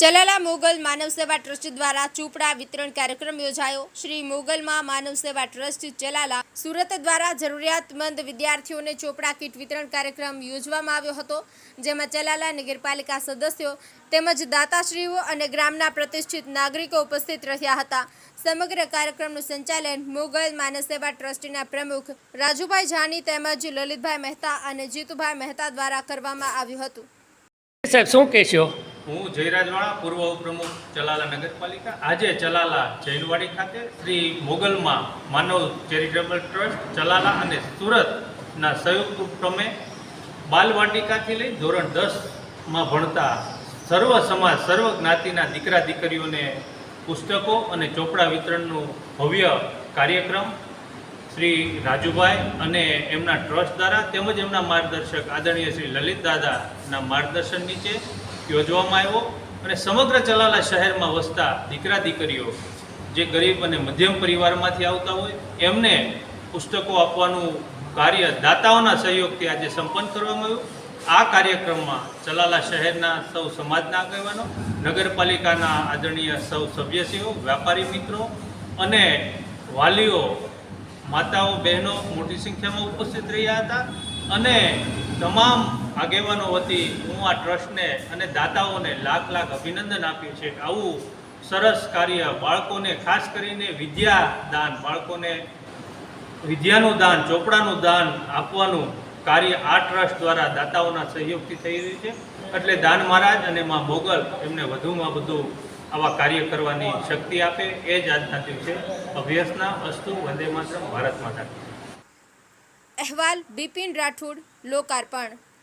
ચલાલા મોગલ માનવ સેવા ટ્રસ્ટ દ્વારા ચોપડા વિતરણ કાર્યક્રમ યોજાયો. શ્રી મોગલમાં માનવ સેવા ટ્રસ્ટ ચલાલા સુરત દ્વારા જરૂરિયાતમંદ વિદ્યાર્થીઓને ચોપડા કીટ વિતરણ કાર્યક્રમ યોજવામાં આવ્યો હતો, જેમાં ચલાલા નગરપાલિકા સદસ્યો તેમજ દાતાશ્રીઓ અને ગ્રામના પ્રતિષ્ઠિત નાગરિકો ઉપસ્થિત રહ્યા હતા. સમગ્ર કાર્યક્રમનું સંચાલન મોગલ માનવ સેવા ટ્રસ્ટના પ્રમુખ રાજુભાઈ જાની તેમજ લલિતભાઈ મહેતા અને જીતુભાઈ મહેતા દ્વારા કરવામાં આવ્યું હતું. સાહેબ, શું કહેશો? હું જયરાજવાળા, પૂર્વ ઉપપ્રમુખ ચલાલા નગરપાલિકા. આજે ચલાલા જૈનવાડી ખાતે શ્રી મોગલમાં માનવ ચેરિટેબલ ટ્રસ્ટ ચલાલા અને સુરતના સંયુક્ત ઉપક્રમે બાલવાટિકાથી લઈ ધોરણ દસમાં ભણતા સર્વ સમાજ, સર્વ જ્ઞાતિના દીકરા દીકરીઓને પુસ્તકો અને ચોપડા વિતરણનું ભવ્ય કાર્યક્રમ શ્રી રાજુભાઈ અને એમના ટ્રસ્ટ દ્વારા તેમજ એમના માર્ગદર્શક આદરણીય શ્રી લલિત દાદાના માર્ગદર્શન નીચે યોજવામાં આવ્યો અને સમગ્ર ચલાલા શહેરમાં વસતા દીકરા દીકરીઓ જે ગરીબ અને મધ્યમ પરિવારમાંથી આવતા હોય, એમને પુસ્તકો આપવાનું કાર્ય દાતાઓના સહયોગથી આજે સંપન્ન કરવામાં આવ્યું. આ કાર્યક્રમમાં ચલાલા શહેરના સૌ સમાજના આગેવાનો, નગરપાલિકાના આદરણીય સૌ સભ્યશ્રીઓ, વ્યાપારી મિત્રો અને વાલીઓ, માતાઓ, બહેનો મોટી સંખ્યામાં ઉપસ્થિત રહ્યા હતા અને તમામ આગેવાનો વતી હું આ ટ્રસ્ટને અને દાતાઓને લાખ લાખ અભિનંદન આપ્યું છે આવું સરસ કાર્ય બાળકોને, ખાસ કરીને વિદ્યા દાન બાળકોને વિદ્યાનું દાન, ચોપડાનું દાન આપવાનું કાર્ય આ ટ્રસ્ટ દ્વારા દાતાઓના સહયોગથી થઈ રહ્યું છે. એટલે દાન મહારાજ અને માં મોગલ એમને વધુમાં વધુ આવા કાર્ય કરવાની શક્તિ આપે, એ જ આજના દિવસે અભ્યાસના અસ્તુ, વંદે માતરમ, ભારત માતા અહેવાલ બિપિન રાઠોડ, લોકાર્પણ.